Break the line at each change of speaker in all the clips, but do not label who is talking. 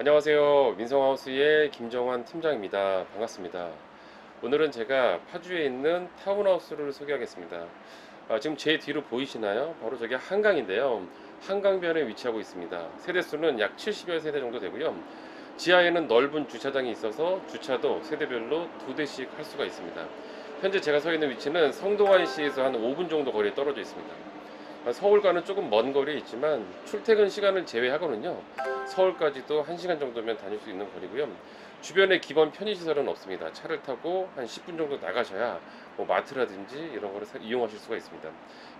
안녕하세요. 민성하우스의 김정환 팀장입니다. 반갑습니다. 오늘은 제가 파주에 있는 타운하우스를 소개하겠습니다. 아, 지금 제 뒤로 보이시나요? 바로 저게 한강인데요. 한강변에 위치하고 있습니다. 세대수는 약 70여 세대 정도 되고요. 지하에는 넓은 주차장이 있어서 주차도 세대별로 두 대씩 할 수가 있습니다. 현재 제가 서 있는 위치는 성동환시에서 한 5분 정도 거리에 떨어져 있습니다. 아, 서울과는 조금 먼 거리에 있지만 출퇴근 시간을 제외하고는요. 서울까지도 1시간 정도면 다닐 수 있는 거리고요. 주변에 기본 편의시설은 없습니다. 차를 타고 한 10분 정도 나가셔야 뭐 마트라든지 이런 거를 사- 이용하실 수가 있습니다.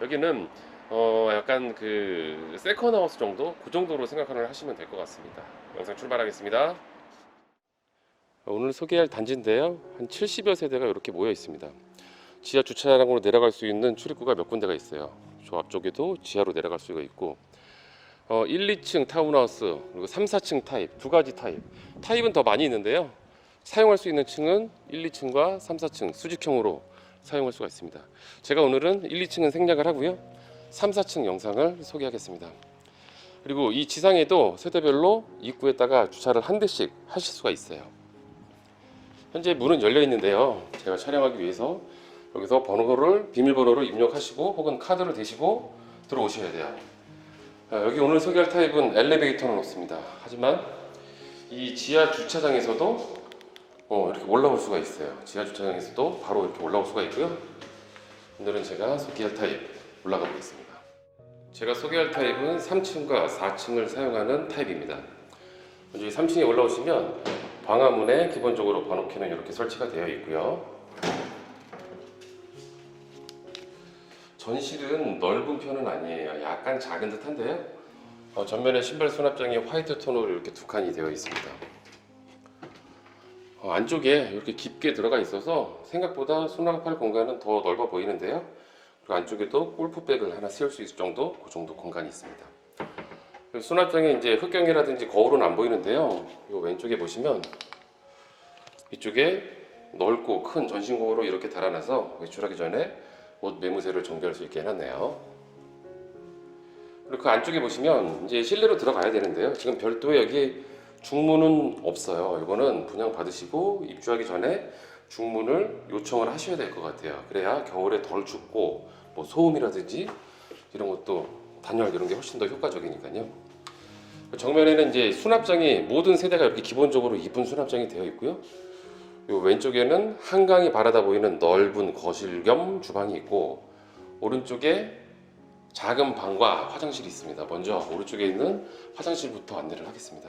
여기는 어 약간 그 세컨하우스 정도 그 정도로 생각을 하시면 될 것 같습니다. 영상 출발하겠습니다. 오늘 소개할 단지인데요. 한 70여 세대가 이렇게 모여 있습니다. 지하 주차장으로 내려갈 수 있는 출입구가 몇 군데가 있어요. 저 앞쪽에도 지하로 내려갈 수가 있고 어, 1, 2층 타운하우스 그리고 3, 4층 타입 두 가지 타입. 타입은 더 많이 있는데요. 사용할 수 있는 층은 1, 2층과 3, 4층 수직형으로 사용할 수가 있습니다. 제가 오늘은 1, 2층은 생략을 하고요. 3, 4층 영상을 소개하겠습니다. 그리고 이 지상에도 세대별로 입구에다가 주차를 한 대씩 하실 수가 있어요. 현재 문은 열려 있는데요. 제가 촬영하기 위해서 여기서 번호를 비밀번호를 입력하시고 혹은 카드를 대시고 들어오셔야 돼요 아, 여기 오늘 소개할 타입은 엘리베이터는 없습니다. 하지만 이 지하 주차장에서도 어, 이렇게 올라올 수가 있어요. 지하 주차장에서도 바로 이렇게 올라올 수가 있고요. 오늘은 제가 소개할 타입 올라가 보겠습니다. 제가 소개할 타입은 3층과 4층을 사용하는 타입입니다. 먼저 이 3층에 올라오시면 방화문에 기본적으로 번호키는 이렇게 설치가 되어 있고요. 전실은 넓은 편은 아니에요. 약간 작은 듯한데요. 어, 전면에 신발 수납장이 화이트 톤으로 이렇게 두 칸이 되어 있습니다. 어, 안쪽에 이렇게 깊게 들어가 있어서 생각보다 수납할 공간은 더 넓어 보이는데요. 그리고 안쪽에도 골프백을 하나 세울 수 있을 정도 그 정도 공간이 있습니다. 수납장에 이제 흙경이라든지 거울은 안 보이는데요. 이 왼쪽에 보시면 이쪽에 넓고 큰 전신 거울을 이렇게 달아놔서 외출하기 전에 옷 매무새를 정비할 수 있게 해놨네요. 그리고 그 안쪽에 보시면 이제 실내로 들어가야 되는데요. 지금 별도의 여기 중문은 없어요. 이거는 분양 받으시고 입주하기 전에 중문을 요청을 하셔야 될 것 같아요. 그래야 겨울에 덜 춥고 뭐 소음이라든지 이런 것도 단열 이런 게 훨씬 더 효과적이니까요. 정면에는 이제 수납장이 모든 세대가 이렇게 기본적으로 이쁜 수납장이 되어 있고요. 요 왼쪽에는 한강이 바라다 보이는 넓은 거실 겸 주방이 있고 오른쪽에 작은 방과 화장실이 있습니다. 먼저 오른쪽에 있는 화장실부터 안내를 하겠습니다.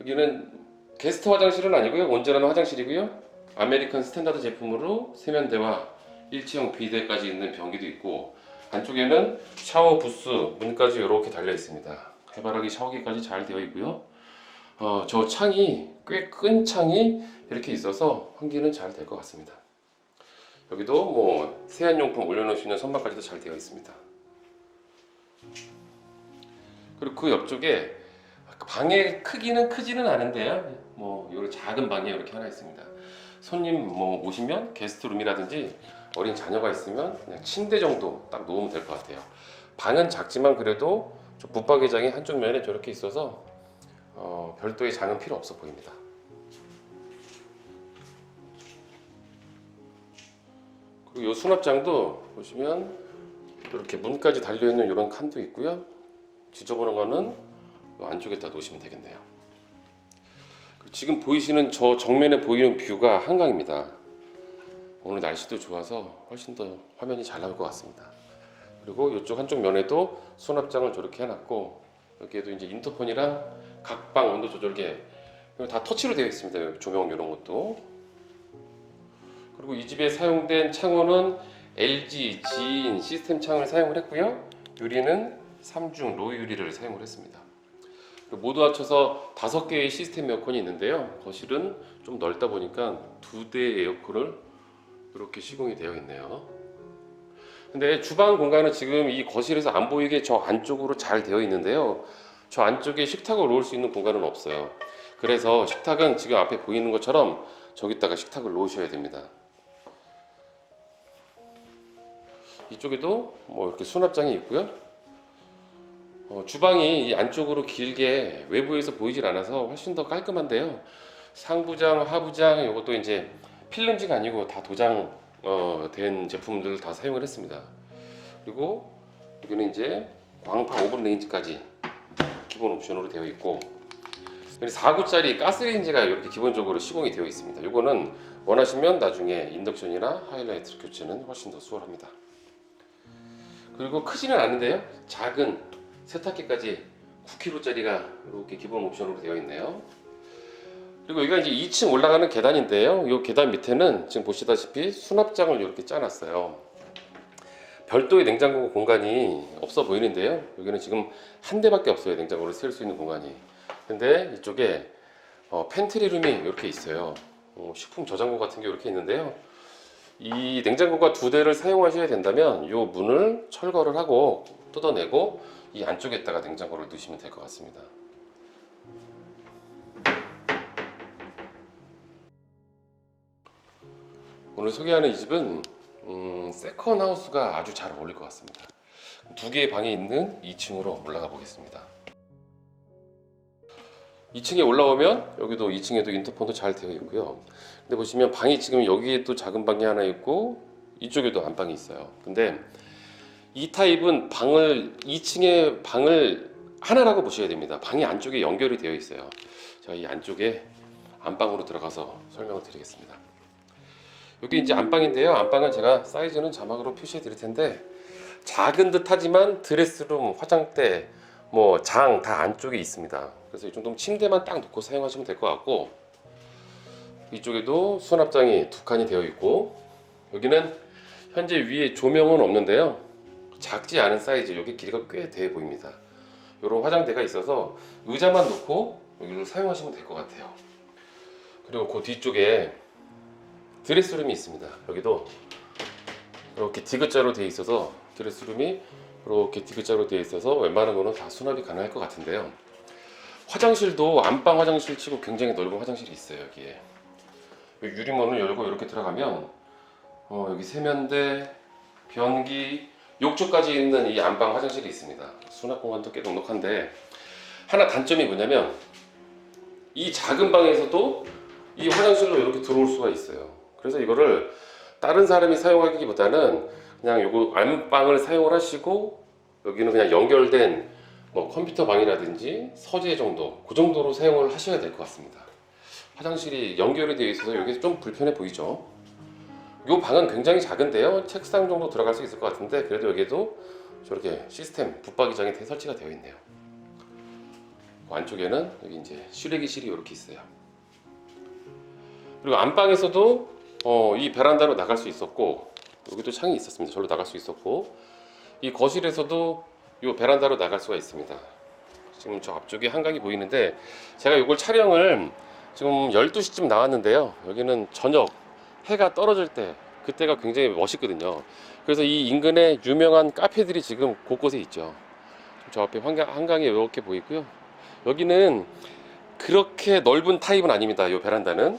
여기는 게스트 화장실은 아니고요. 온전한 화장실이고요. 아메리칸 스탠다드 제품으로 세면대와 일체형 비데까지 있는 변기도 있고 안쪽에는 샤워 부스 문까지 이렇게 달려 있습니다. 해바라기 샤워기까지 잘 되어 있고요. 어, 저 창이 꽤 큰 창이 이렇게 있어서 환기는 잘 될 것 같습니다. 여기도 뭐 세안용품 올려놓을 수 있는 선반까지도 잘 되어 있습니다. 그리고 그 옆쪽에 방의 크기는 크지는 않은데요. 뭐 작은 방이 이렇게 하나 있습니다. 손님 뭐 오시면 게스트룸이라든지 어린 자녀가 있으면 그냥 침대 정도 딱 놓으면 될 것 같아요. 방은 작지만 그래도 저 붙박이장이 한쪽 면에 저렇게 있어서 어, 별도의 장은 필요 없어 보입니다. 그리고 이 수납장도 보시면 이렇게 문까지 달려 있는 이런 칸도 있고요. 지저분한 거는 이 안쪽에다 놓으시면 되겠네요. 그리고 지금 보이시는 저 정면에 보이는 뷰가 한강입니다. 오늘 날씨도 좋아서 훨씬 더 화면이 잘 나올 것 같습니다. 그리고 이쪽 한쪽 면에도 수납장을 저렇게 해놨고 여기에도 이제 인터폰이랑 각방 온도 조절계 다 터치로 되어 있습니다. 조명 이런 것도 그리고 이 집에 사용된 창호는 LG 지인 시스템 창을 사용을 했고요. 유리는 3중 로우 유리를 사용을 했습니다. 모두 합쳐서 다섯 개의 시스템 에어컨이 있는데요. 거실은 좀 넓다 보니까 두 대의 에어컨을 이렇게 시공이 되어 있네요. 근데 주방 공간은 지금 이 거실에서 안 보이게 저 안쪽으로 잘 되어 있는데요. 저 안쪽에 식탁을 놓을 수 있는 공간은 없어요. 그래서 식탁은 지금 앞에 보이는 것처럼 저기다가 식탁을 놓으셔야 됩니다. 이쪽에도 뭐 이렇게 수납장이 있고요. 어, 주방이 이 안쪽으로 길게 외부에서 보이질 않아서 훨씬 더 깔끔한데요. 상부장, 하부장 이것도 이제 필름지가 아니고 다 도장 어, 된 제품들 다 사용을 했습니다. 그리고 여기는 이제 광파 오븐 레인지까지 기본 옵션으로 되어 있고 4구짜리 가스레인지가 이렇게 기본적으로 시공이 되어 있습니다. 이거는 원하시면 나중에 인덕션이나 하이라이트를 교체는 훨씬 더 수월합니다. 그리고 크지는 않은데요. 작은 세탁기까지 9kg짜리가 이렇게 기본 옵션으로 되어 있네요. 그리고 여기가 이제 2층 올라가는 계단인데요. 이 계단 밑에는 지금 보시다시피 수납장을 이렇게 짜놨어요. 별도의 냉장고 공간이 없어 보이는데요. 여기는 지금 한 대밖에 없어요. 냉장고를 세울 수 있는 공간이. 근데 이쪽에 어, 팬트리룸이 이렇게 있어요. 어, 식품 저장고 같은 게 이렇게 있는데요. 이 냉장고가 두 대를 사용하셔야 된다면 이 문을 철거를 하고 뜯어내고 이 안쪽에다가 냉장고를 넣으시면 될 것 같습니다. 오늘 소개하는 이 집은 음, 세컨 하우스가 아주 잘 어울릴 것 같습니다. 두 개의 방이 있는 2층으로 올라가 보겠습니다. 2층에 올라오면 여기도 2층에도 인터폰도 잘 되어 있고요. 근데 보시면 방이 지금 여기에 또 작은 방이 하나 있고 이쪽에도 안방이 있어요. 근데 이 타입은 방을 2층에 방을 하나라고 보셔야 됩니다. 방이 안쪽에 연결이 되어 있어요. 제가 이 안쪽에 안방으로 들어가서 설명을 드리겠습니다. 여기 이제 안방인데요. 안방은 제가 사이즈는 자막으로 표시해 드릴 텐데 작은 듯 하지만 드레스룸, 화장대, 뭐 장 다 안쪽에 있습니다. 그래서 이 정도면 침대만 딱 놓고 사용하시면 될 것 같고 이쪽에도 수납장이 두 칸이 되어 있고 여기는 현재 위에 조명은 없는데요. 작지 않은 사이즈, 여기 길이가 꽤 돼 보입니다. 이런 화장대가 있어서 의자만 놓고 여기를 사용하시면 될 것 같아요. 그리고 그 뒤쪽에 드레스룸이 있습니다. 여기도 이렇게 디귿자로 되어 있어서 드레스룸이 이렇게 디귿자로 되어 있어서 웬만한 거는 다 수납이 가능할 것 같은데요. 화장실도 안방 화장실 치고 굉장히 넓은 화장실이 있어요 여기에. 여기 유리문을 열고 이렇게 들어가면 어, 여기 세면대, 변기, 욕조까지 있는 이 안방 화장실이 있습니다. 수납 공간도 꽤 넉넉한데 하나 단점이 뭐냐면 이 작은 방에서도 이 화장실로 이렇게 들어올 수가 있어요. 그래서 이거를 다른 사람이 사용하기보다는 그냥 요거 안방을 사용을 하시고 여기는 그냥 연결된 뭐 컴퓨터 방이라든지 서재 정도 그 정도로 사용을 하셔야 될 것 같습니다. 화장실이 연결이 되어 있어서 여기 좀 불편해 보이죠. 이 방은 굉장히 작은데요. 책상 정도 들어갈 수 있을 것 같은데 그래도 여기도 저렇게 시스템 붙박이장이 대- 설치가 되어 있네요. 그 안쪽에는 여기 이제 쓰레기실이 이렇게 있어요. 그리고 안방에서도 어, 이 베란다로 나갈 수 있었고 여기도 창이 있었습니다. 절로 나갈 수 있었고 이 거실에서도 이 베란다로 나갈 수가 있습니다. 지금 저 앞쪽에 한강이 보이는데 제가 이걸 촬영을 지금 12시쯤 나왔는데요. 여기는 저녁 해가 떨어질 때 그때가 굉장히 멋있거든요. 그래서 이 인근에 유명한 카페들이 지금 곳곳에 있죠. 저 앞에 한강, 한강이 이렇게 보이고요. 여기는 그렇게 넓은 타입은 아닙니다. 이 베란다는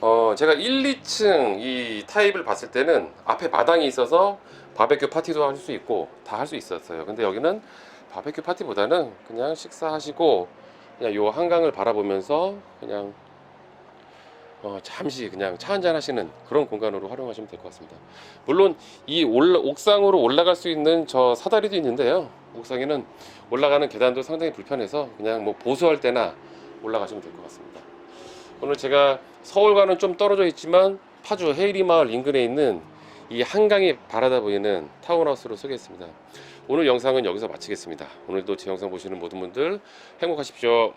어, 제가 1, 2층 이 타입을 봤을 때는 앞에 마당이 있어서 바베큐 파티도 할 수 있고 다 할 수 있었어요. 근데 여기는 바베큐 파티보다는 그냥 식사하시고 그냥 요 한강을 바라보면서 그냥 어, 잠시 그냥 차 한잔 하시는 그런 공간으로 활용하시면 될 것 같습니다. 물론 이 올라, 옥상으로 올라갈 수 있는 저 사다리도 있는데요. 옥상에는 올라가는 계단도 상당히 불편해서 그냥 뭐 보수할 때나 올라가시면 될 것 같습니다. 오늘 제가 서울과는 좀 떨어져 있지만 파주 헤이리 마을 인근에 있는 이 한강이 바라다 보이는 타운하우스를 소개했습니다. 오늘 영상은 여기서 마치겠습니다. 오늘도 제 영상 보시는 모든 분들 행복하십시오.